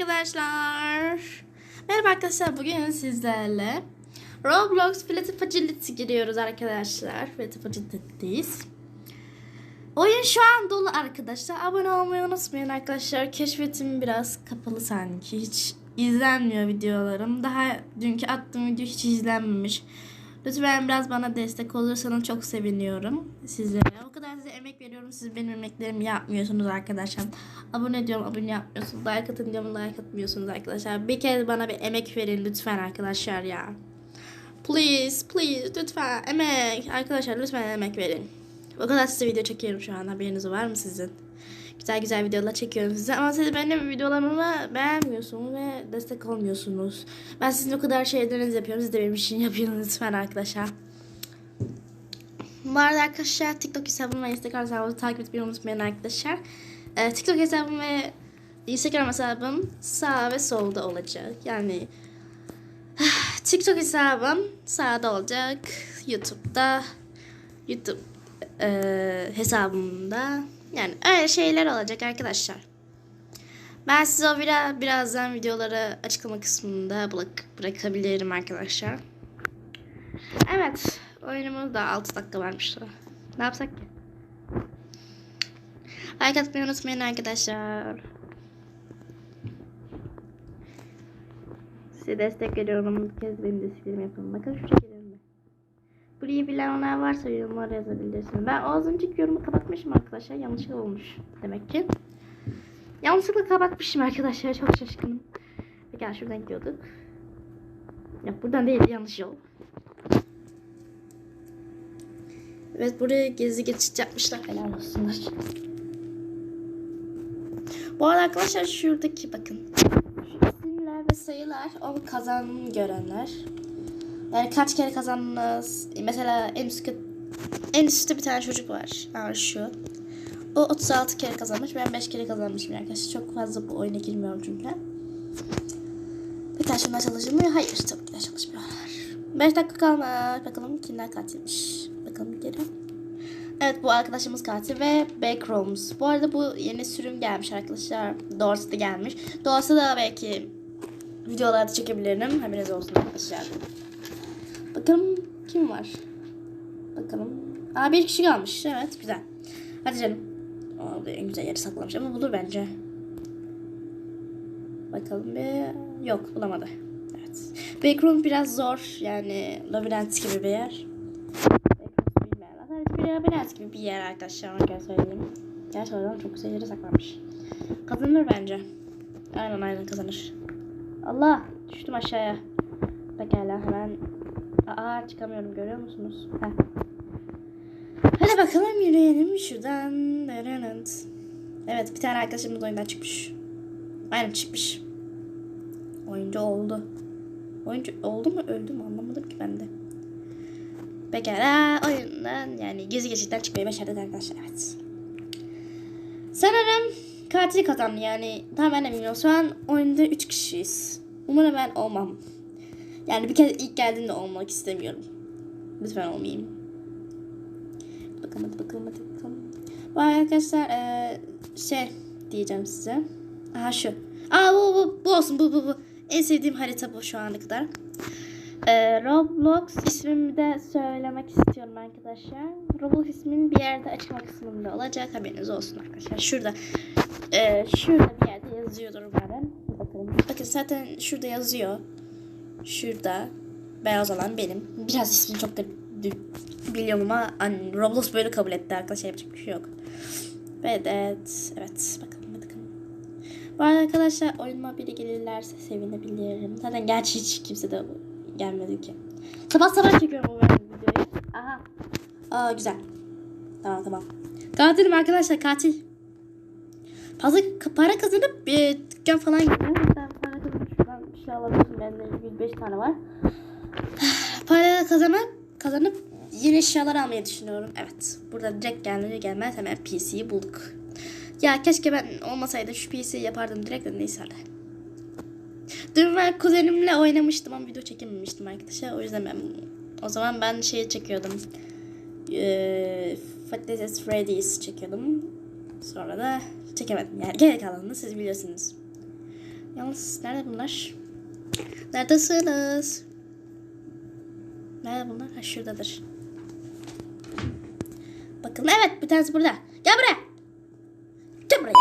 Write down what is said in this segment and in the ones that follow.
arkadaşlar. Merhaba arkadaşlar. Bugün sizlerle Roblox Flatty Facility giriyoruz arkadaşlar. Flatty Facility'deyiz. Oyun şu an dolu arkadaşlar. Abone olmayı unutmayın arkadaşlar. Keşfetim biraz kapalı sanki. Hiç izlenmiyor videolarım. Daha dünkü attığım video hiç izlenmemiş. Lütfen biraz bana destek olursanız çok seviniyorum sizlere. O kadar size emek veriyorum. Siz benim emeklerimi yapmıyorsunuz arkadaşlar. Abone diyorum abone yapmıyorsunuz. Like atın diyorum like atmıyorsunuz arkadaşlar. Bir kez bana bir emek verin lütfen arkadaşlar ya. Please please lütfen emek. Arkadaşlar lütfen emek verin. O kadar size video çekiyorum şu an haberiniz var mı sizin? Güzel güzel videolar çekiyorum size ama siz benim videolarımı beğenmiyorsunuz ve destek olmuyorsunuz. Ben sizin o kadar şeylerinizi yapıyorum. Siz de benim için yapın lütfen arkadaşlar. Bu arada arkadaşlar TikTok hesabım ve Instagram hesabımı takip etmeyi unutmayın arkadaşlar. Ee, TikTok hesabım ve Instagram hesabım sağ ve solda olacak. Yani TikTok hesabım sağda olacak. YouTube'da YouTube e, hesabımda yani öyle şeyler olacak arkadaşlar. Ben size o biraz, birazdan videoları açıklama kısmında bırak, bırakabilirim arkadaşlar. Evet. Oyunumuz da 6 dakika varmış. da. Ne yapsak ki? Like atmayı unutmayın arkadaşlar. Size destek veriyorum. Bir kez benim de yapın. Bakın şu şekilde. Burayı bilenler varsa yorumlara yazabilirsiniz. Ben az önceki yorumu kapatmışım arkadaşlar. Yanlışlıkla olmuş demek ki. Yanlışlıkla kapatmışım arkadaşlar. Çok şaşkınım. Peki şuradan gidiyorduk. Yok buradan değil yanlış yol. Evet buraya gezi geçit yapmışlar. Helal olsunlar. Bu arada arkadaşlar şuradaki bakın. Şu isimler ve sayılar o kazanım görenler. Yani kaç kere kazandınız? Mesela en üstte, en üstte bir tane çocuk var. Ha şu. O 36 kere kazanmış. Ben 5 kere kazanmışım arkadaşlar. Çok fazla bu oyuna girmiyorum çünkü. Bir tane şunlar çalışmıyor. Hayır tabii ki de çalışmıyorlar. 5 dakika kalmış. Bakalım kimler katilmiş. Bakalım geri. Evet bu arkadaşımız katil ve Backrooms. Bu arada bu yeni sürüm gelmiş arkadaşlar. Doğrusu da gelmiş. Doğrusu da belki videolarda çekebilirim. Haberiniz olsun arkadaşlar. Bakalım kim var? Bakalım. Aa bir kişi kalmış. Evet güzel. Hadi canım. Aa, en güzel yeri saklamış ama bulur bence. Bakalım bir. Yok bulamadı. Evet. Backroom biraz zor. Yani labirent gibi bir yer. Evet bir labirent gibi bir yer arkadaşlar. Onu gel söyleyeyim. Gerçekten çok güzel yere saklanmış. Kazanır bence. Aynen aynen kazanır. Allah düştüm aşağıya. Pekala hemen Aa çıkamıyorum görüyor musunuz? Heh. Hadi bakalım yürüyelim şuradan. Evet bir tane arkadaşımız oyundan çıkmış. Aynen çıkmış. Oyuncu oldu. Oyuncu oldu mu öldü mü anlamadım ki ben de. Pekala oyundan yani gezi geçitten çıkmayı başardık arkadaşlar evet. Sanırım katil kazandı yani tam ben eminim. Şu an oyunda 3 kişiyiz. Umarım ben olmam. Yani bir kez ilk geldiğimde olmak istemiyorum. Lütfen olmayayım. Bakalım hadi bakalım hadi bakalım. Bu arkadaşlar ee, şey diyeceğim size. Aha şu. Aa bu bu bu olsun bu bu bu. En sevdiğim harita bu şu ana kadar. Ee, Roblox ismimi de söylemek istiyorum arkadaşlar. Roblox isminin bir yerde açma kısmında olacak. Haberiniz olsun arkadaşlar. Şurada. Ee, şurada bir yerde yazıyordur umarım. Bakın zaten şurada yazıyor. Şurada beyaz olan benim. Biraz ismini çok da biliyorum ama hani Roblox böyle kabul etti arkadaşlar yapacak bir şey yok. Evet, evet, evet bakalım bakalım. Bu arada arkadaşlar oyunuma biri gelirlerse sevinebilirim. Zaten gerçi hiç kimse de gelmedi ki. Sabah sabah çekiyorum bu videoyu. Aha. Aa güzel. Tamam tamam. Katilim arkadaşlar katil. Fazla para kazanıp bir dükkan falan gidiyor. Şey alabilirsin. Bende 105 tane var. Para kazanıp kazanıp yeni eşyalar almayı düşünüyorum. Evet. Burada direkt gelmeye gelmez hemen PC'yi bulduk. Ya keşke ben olmasaydı şu PC'yi yapardım direkt de neyse hadi. Dün ben kuzenimle oynamıştım ama video çekememiştim arkadaşlar. O yüzden ben o zaman ben şey çekiyordum. Eee Fatalities Freddy's çekiyordum. Sonra da çekemedim. Yani geri kalanını siz biliyorsunuz. Yalnız nerede bunlar? Neredesiniz? Nerede bunlar? Ha şuradadır. Bakın evet bir tanesi burada. Gel buraya. Gel buraya.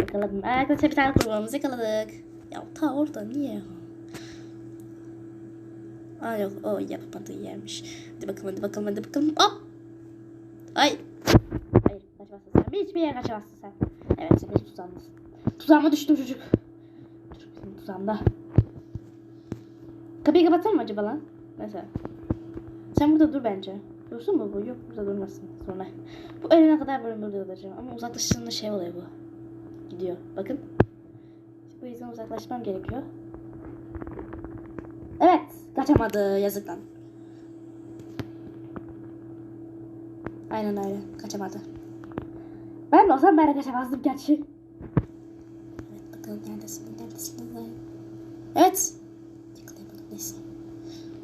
Yakaladım. Arkadaşlar bir tane kurbanımızı yakaladık. Ya ta orada niye? Aa yok o yapamadığı yermiş. Hadi bakalım hadi bakalım hadi bakalım. Hop. Ay. Hayır kaçmazsın sen. Hiçbir yere kaçamazsın sen. Evet sen hiç tuzağımdasın. Tuzağıma düştüm çocuk. Çocuk benim tuzağımda. Kapıyı kapatalım mı acaba lan? Mesela. Sen burada dur bence. Dursun mu bu? Yok burada durmasın sonra. Bu ölene kadar böyle burada duracağım. Ama uzaklaştığında şey oluyor bu. Gidiyor. Bakın. Bu yüzden uzaklaşmam gerekiyor. Evet. Kaçamadı yazıktan. Aynen öyle. Kaçamadı. Ben olsam ben de kaçamazdım gerçi. Evet bakalım neredesin? Neredesin? Evet. Yakalayamadım neyse.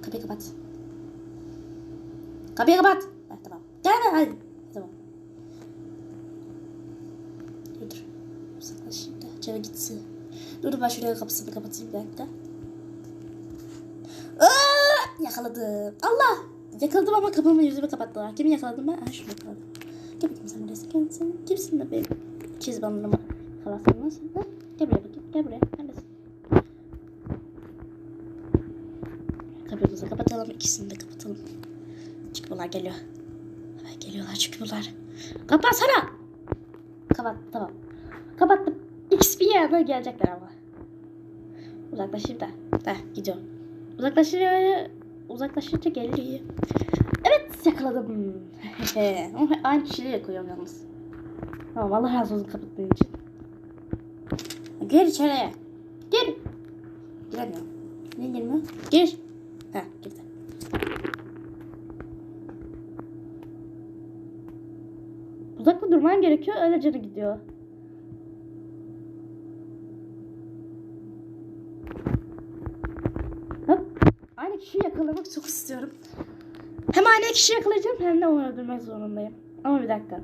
Kapıyı kapat. Kapıyı kapat. Ha, tamam. Gelme hadi. Tamam. Dur. Uzaklaş şimdi. Canı gitsin. Dur ben şuraya kapısını kapatayım bir dakika. Aa, yakaladım. Allah. Yakaladım ama kapımı yüzümü kapattılar. Kimi yakaladım ben? Ha şunu yakaladım. Gel bakayım sen buraya. Kimsin de benim çiz bandımı kalasın nasıl? Ha? Gel buraya bakayım. Gel buraya. Neredesin? Kapımızı kapatalım. İkisini de kapatalım. Çünkü bunlar geliyor. Geliyorlar çünkü bunlar. Kapatsana. Kapat tamam. Kapattım. İkisi bir yerden gelecekler ama. Uzaklaşayım da. Heh gidiyor. Uzaklaşınca, uzaklaşınca geliyor. Evet yakaladım. Aynı kişiliği yakıyorum yalnız. Tamam Allah razı olsun kapattığın için. Gir içeriye. Gir. Giremiyor. Niye girmiyor? Gir. Heh girdi. Uzakta durman gerekiyor. Öyle canı gidiyor. Hop. Aynı kişiyi yakalamak çok istiyorum. Hem aynı kişiyi yakalayacağım hem de onu öldürmek zorundayım. Ama bir dakika.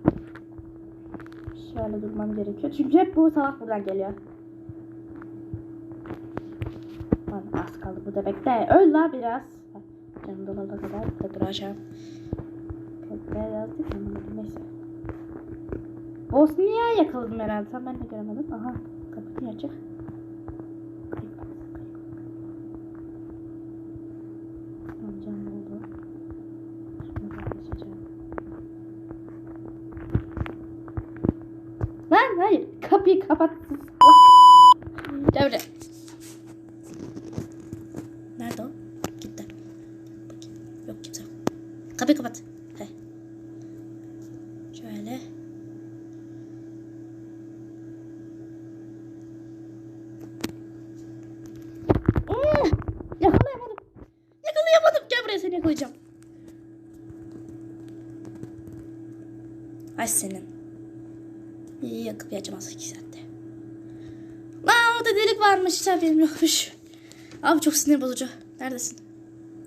Şöyle durmam gerekiyor. Çünkü hep bu salak buradan geliyor. Lan az kaldı bu da bekle. Öl la biraz. Canım dolana kadar burada duracağım. Bekle yazdık ama neyse. Bosnia'yı yakaladım herhalde. Sen ben de göremedim. Aha kapı niye açık? Da. Lan hayır. Kapıyı kapattın. Gel buraya. Nerede o? Gitti. Bakayım. Yok kimse yok. Kapıyı kapat. He. Şöyle. Hmm, Yakalayamadım. Yakalayamadım. Yakalayacağım. Ay senin. Yakıp açamaz iki saatte. Lan orada delik varmış. Hiç haberim yokmuş. Abi çok sinir bozucu. Neredesin?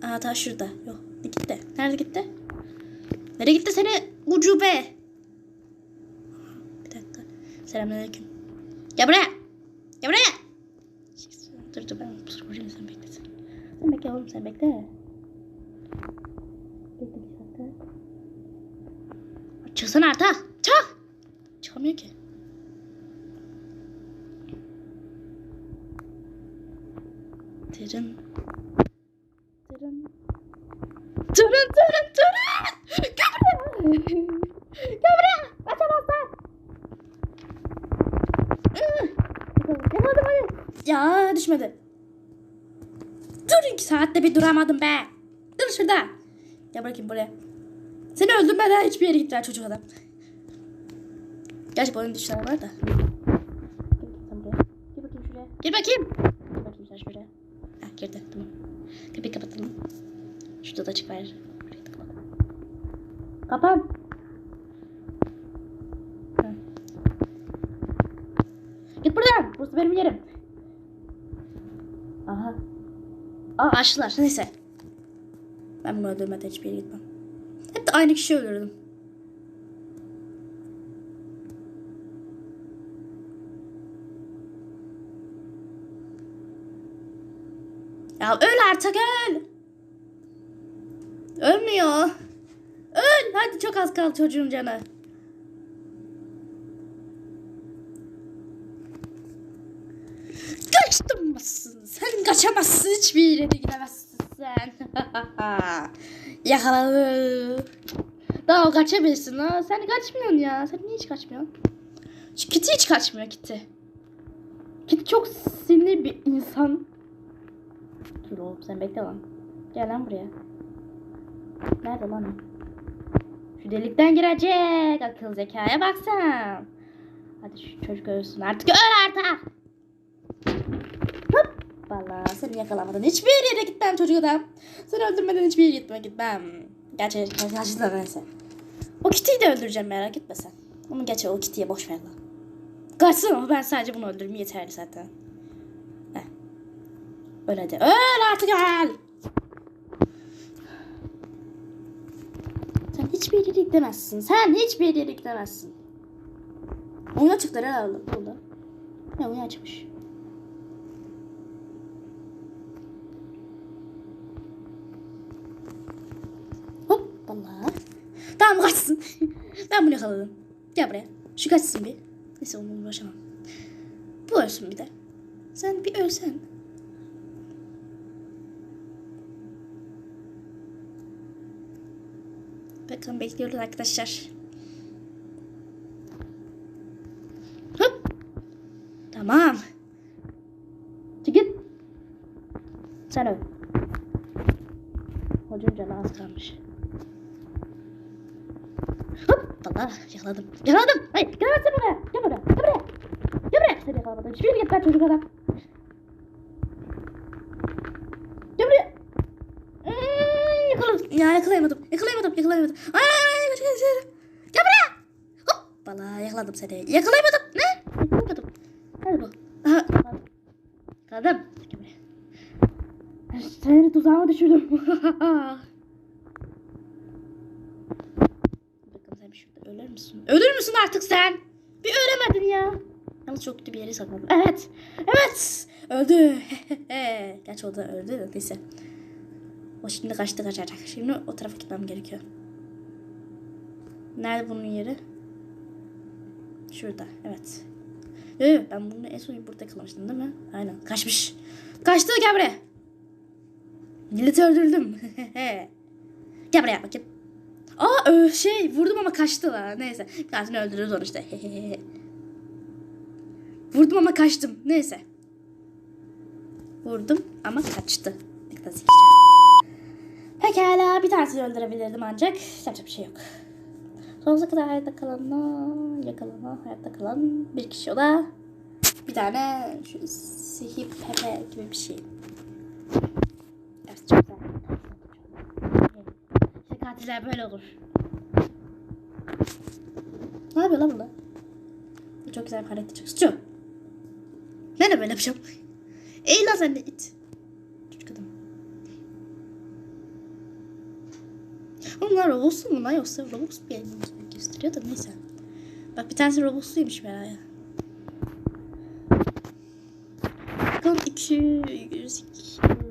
Aa ta şurada. Yok. Ne gitti? Nerede gitti? Nereye gitti seni ucube? Bir dakika. Selamünaleyküm. Gel buraya. Gel buraya. Dur dur ben kurayım sen beklesin. Sen bekle oğlum sen. Bekle bir dakika. Çıksana artık. Çık. Çıkamıyor ki. Tırın. Tırın. Tırın tırın tırın. Gel buraya. Kaçamazsın. Yakaladım hadi. Ya düşmedi. Dur iki saatte bir duramadım be. Dur şurada. Gel bakayım buraya. Seni öldürmeden hiçbir yere gittiler çocuk adam. Gerçi bu oyunda tuşlar var da. Gir bakayım şuraya. Gir bakayım. Gir bakayım sen şuraya. Ha girdi tamam. Kapıyı kapatalım. Şurada da açık var. Kapan. Git buradan. Burası benim yerim. Aha. Aa açtılar. Neyse. Ben bunu öldürmeden hiçbir yere gitmem de aynı kişi öldürdüm. Ya öl artık öl. Ölmüyor. Öl. Hadi çok az kaldı çocuğun canı. Kaçtım mısın? Sen kaçamazsın. Hiçbir yere de gidemezsin sen. Yakaladı. Daha kaçabilirsin ha. Sen kaçmıyorsun ya. Sen niye hiç kaçmıyorsun? Şu Kitty hiç kaçmıyor Kitty. Kitty çok sinirli bir insan. Dur oğlum sen bekle lan. Gel lan buraya. Nerede lan? Şu delikten girecek. Akıl zekaya baksan. Hadi şu çocuk ölsün artık. Öl artık. Valla seni yakalamadan hiçbir yere gitmem çocuk adam. Seni öldürmeden hiçbir yere gitme gitmem. Gerçi gerçekten neyse. O Kitty'yi de öldüreceğim merak etme sen. Ama gerçi o Kitty'ye boş ver lan. Kaçsın ama ben sadece bunu öldürürüm yeterli zaten. Heh. Öl hadi. Öl artık öl. Sen hiçbir yere gidemezsin. Sen hiçbir yere gidemezsin. Oyun açıklar herhalde. Burada. Ne oyun açmış. Hop valla. Tamam kaçsın. ben bunu yakaladım. Gel buraya. Şu kaçsın bir. Neyse onunla uğraşamam. Bu ölsün bir de. Sen bir ölsen. Bakın bekliyoruz arkadaşlar. Hop. Tamam. Çıkın. Sen öl. Hocam canı az kalmış. Valla yakaladım. Yakaladım. Hayır gelemezsin buraya. Gel buraya. Gel buraya. Gel buraya. Seni yakalamadım. Hiçbir yere gitmem çocuk adam. Gel buraya. Hmm, yakaladım. Ya yakalayamadım. Yakalayamadım. Yakalayamadım. Ay, ay, ay, ay. Gel buraya. Hop. Valla yakaladım seni. Yakalayamadım. Ne? Yakalayamadım. Nerede bu? Aha. yakaladım. Yakaladım. Gel buraya. Seni tuzağıma düşürdüm. Bakalım sen bir şurada ölür müsün? Ölür müsün artık sen? Bir ölemedin ya. Yalnız çok kötü bir yere sakladım. Evet. Evet. Öldü. Gerçi o da öldü neyse. O şimdi kaçtı kaçacak. Şimdi o tarafa gitmem gerekiyor. Nerede bunun yeri? Şurada. Evet. Ee, ben bunu en son burada yakalamıştım değil mi? Aynen. Kaçmış. Kaçtı gel buraya. Milleti öldürdüm. gel buraya bakayım. Aa ö, şey vurdum ama kaçtı la. Neyse. Bir tanesini öldürürüz onu işte. vurdum ama kaçtım. Neyse. Vurdum ama kaçtı. Dikkat. Pekala bir tanesini öldürebilirdim ancak yapacak bir şey yok. Sonsuza kadar hayatta kalana, yakalana, hayatta kalan bir kişi o da bir tane şu sihir pepe gibi bir şey. Evet çok güzel. Katiller böyle olur. Ne yapıyor lan burada? Bu çok güzel bir hareket çok Suçu. Ben de böyle yapacağım. Ey lan sen de it. Çocuk adam. Onlar Roblox'lu mu lan yoksa Roblox bir yayın gösteriyor da neyse. Bak bir tanesi Roblox'luymuş meğer. Bakalım 202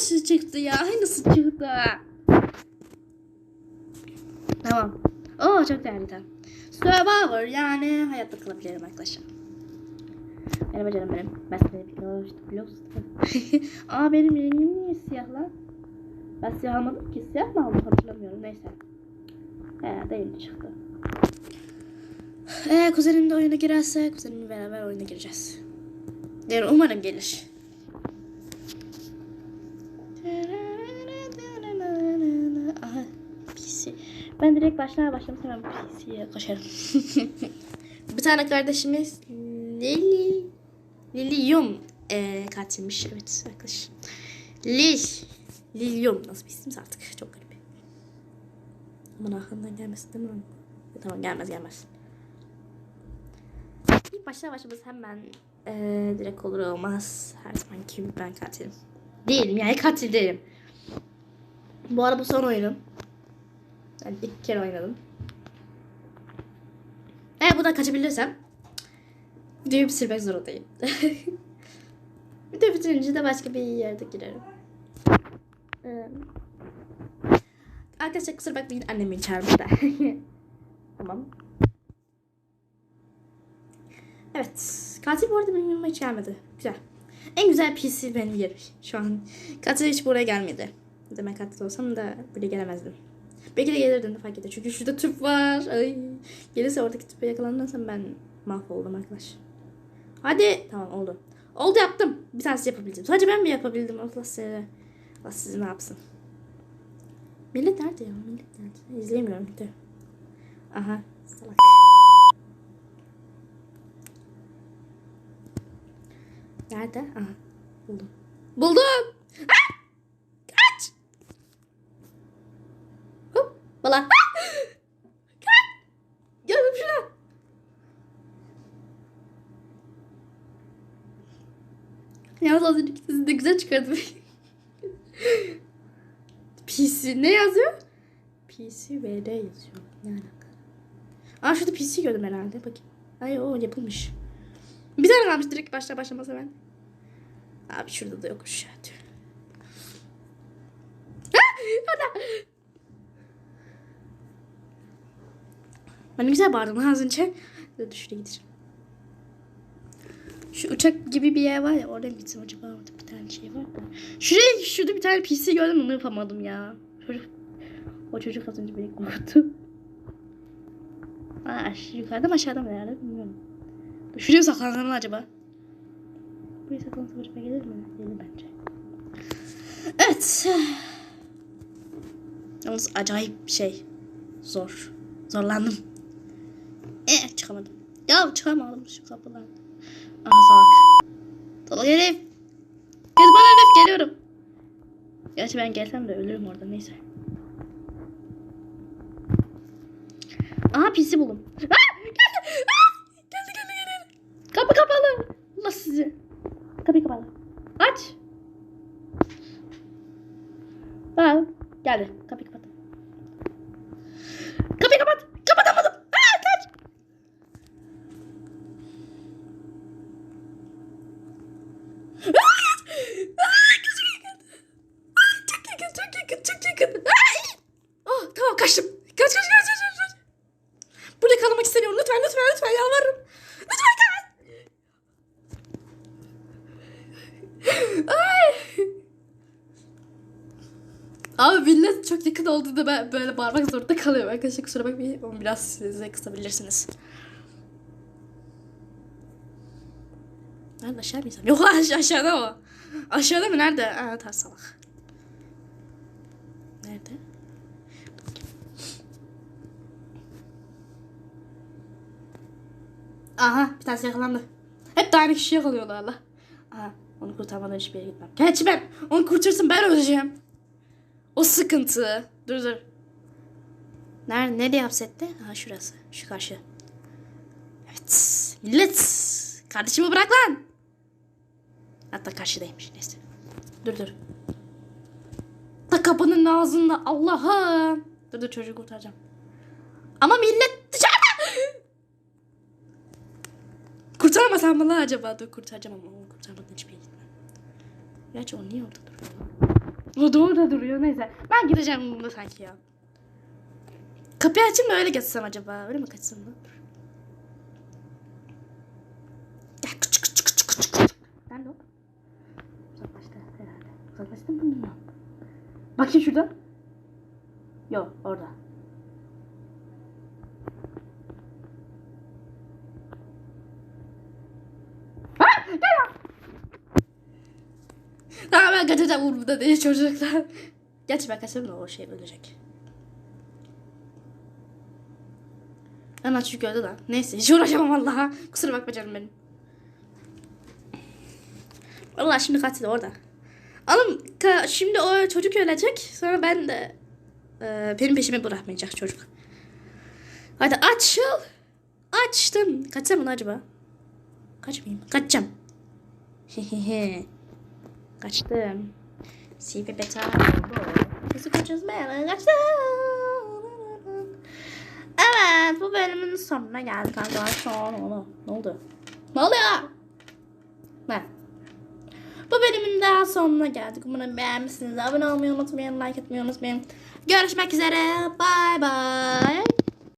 aynısı çıktı ya aynısı çıktı. Tamam. Oo çok değerli tamam. Survivor yani hayatta kalabilirim arkadaşlar. Merhaba canım benim. Ben seni biliyorsun. Aa benim rengim niye siyah lan? Ben siyah almadım ki. Siyah mı aldım hatırlamıyorum. Neyse. He değil çıktı. Ee, kuzenim de oyuna girerse kuzenimle beraber oyuna gireceğiz. Yani umarım gelir. Aha PC. Ben direkt başlar başlamış hemen PC'ye koşarım. Bir tane kardeşimiz Lili Lilium ee, katilmiş. Evet arkadaş. Lil Lilium nasıl bir isimse artık çok garip. Aman aklımdan gelmesin değil mi? Tamam gelmez gelmez. İlk başlar başlamaz hemen ee, direkt olur olmaz. Her zaman gibi ben katilim. Değilim yani katil değilim. Bu arada son oyunum. Ben ilk kere oynadım. Eğer buradan kaçabilirsem videoyu bitirmek zorundayım. Video bitirince de başka bir yerde girerim. Ee, arkadaşlar kusura bakmayın annem beni çağırmış da. tamam. Evet. Katil bu arada benim hiç gelmedi. Güzel. En güzel PC benim yerim şu an. Katil hiç buraya gelmedi. Demek katil olsam da buraya gelemezdim. Belki de gelirdim de fark eder. Çünkü şurada tüp var. Ay. Gelirse oradaki tüpe yakalanırsam ben mahvoldum arkadaş. Hadi. Tamam oldu. Oldu yaptım. Bir tanesi yapabildim. Sadece ben mi yapabildim? Allah size. Allah sizi ne yapsın. Millet nerede ya? Millet nerede? İzleyemiyorum bir de. Aha. Salak. Nerede? Aha. Buldum. Buldum. Ah! Kaç. Hop. Bala. Ah! Kaç. Geldim şuna. Yalnız az önceki sizi de güzel çıkardım. PC ne yazıyor? PC VD yazıyor. Ne alaka? Aa şurada PC gördüm herhalde. Bakayım. Ay o yapılmış. Bir tane kalmış direkt başta başlamasa ben. Abi şurada da yokmuş ya. Ah! Orada. Ben güzel bağırdım az önce. Dur şuraya gideceğim. Şu uçak gibi bir yer var ya oraya mı gitsem acaba orada bir tane şey var da. Şuraya şurada bir tane PC gördüm onu yapamadım ya. Çocuk, o çocuk az önce beni korkuttu. Aa, yukarıda mı aşağıda mı herhalde bilmiyorum. Şuraya mı saklanalım acaba? Buraya saklansam acaba gelir mi? Gelir bence. Evet. Yalnız acayip şey. Zor. Zorlandım. Eh çıkamadım. Ya çıkamadım şu kapıdan. Aha salak. Salak herif. Kezban herif geliyorum. Gerçi ben gelsem de ölürüm orada neyse. Aha pisi buldum. Aa, geldi. Aa. Kapı kapalı. Allah sizi. Kapı kapalı. Aç. Aa, geldi. Kapıyı kapat. Kapıyı kapat. Kaçtım. Kaç, kaç, kaç, kaç, kaç. Burada kalmak istemiyorum. Lütfen, lütfen, lütfen yalvarırım. Lütfen kaç. Ay. Abi millet çok yakın olduğunda ben böyle bağırmak zorunda kalıyorum. Arkadaşlar kusura bakmayın ama biraz size kısabilirsiniz. Nerede aşağı mı insan? Yok aş- aşağıda o. Aşağıda mı? Nerede? Aa ters salak. Nerede? Aha bir tanesi yakalandı. Hep de aynı kişi yakalıyorlar Allah. Aha onu kurtarmadan hiçbir yere gitmem. Gerçi ben onu kurtarsın ben öleceğim. O sıkıntı. Dur dur. Nerede, nereye hapsetti? Aha şurası. Şu karşı. Evet. Millet. Kardeşimi bırak lan. Hatta karşıdaymış. Neyse. Dur dur. Da kapının ağzında. Allah'ım. Dur dur çocuğu kurtaracağım. Ama millet Kurtaramasam mı lan acaba? Dur kurtaracağım ama onu kurtarmadan hiçbir yere gitmem. Gerçi o niye orada duruyor? O da orada duruyor neyse. Ben gideceğim bunda sanki ya. Kapıyı açayım da öyle geçsem acaba. Öyle mi kaçsam? Dur. Gel küçük küçük küçük küçük. küçük. Nerede o? Uzaklaştı herhalde. Uzaklaştı mı bilmiyorum. Bakayım şurada. Yok orada. Ben kaçacağım umurumda değil çocuklar. Gerçi ben da o şey ölecek. Hemen çünkü öldü lan. Neyse hiç uğraşamam vallahi. Kusura bakma canım benim. Vallahi şimdi katil orada. Ka- şimdi o çocuk ölecek. Sonra ben de e, benim peşimi bırakmayacak çocuk. Hadi açıl. Açtım. Kaçsam mı acaba? Kaçmayayım. Kaçacağım. Hehehe. Kaçtım. Sipi beta. Nasıl çözmeye kaçtı. Evet bu bölümün sonuna geldik arkadaşlar. Ne oldu? Ne oluyor? Ne? Bu bölümün daha sonuna geldik. Umarım beğenmişsiniz. Abone olmayı unutmayın. Like etmeyi unutmayın. Görüşmek üzere. Bye bye.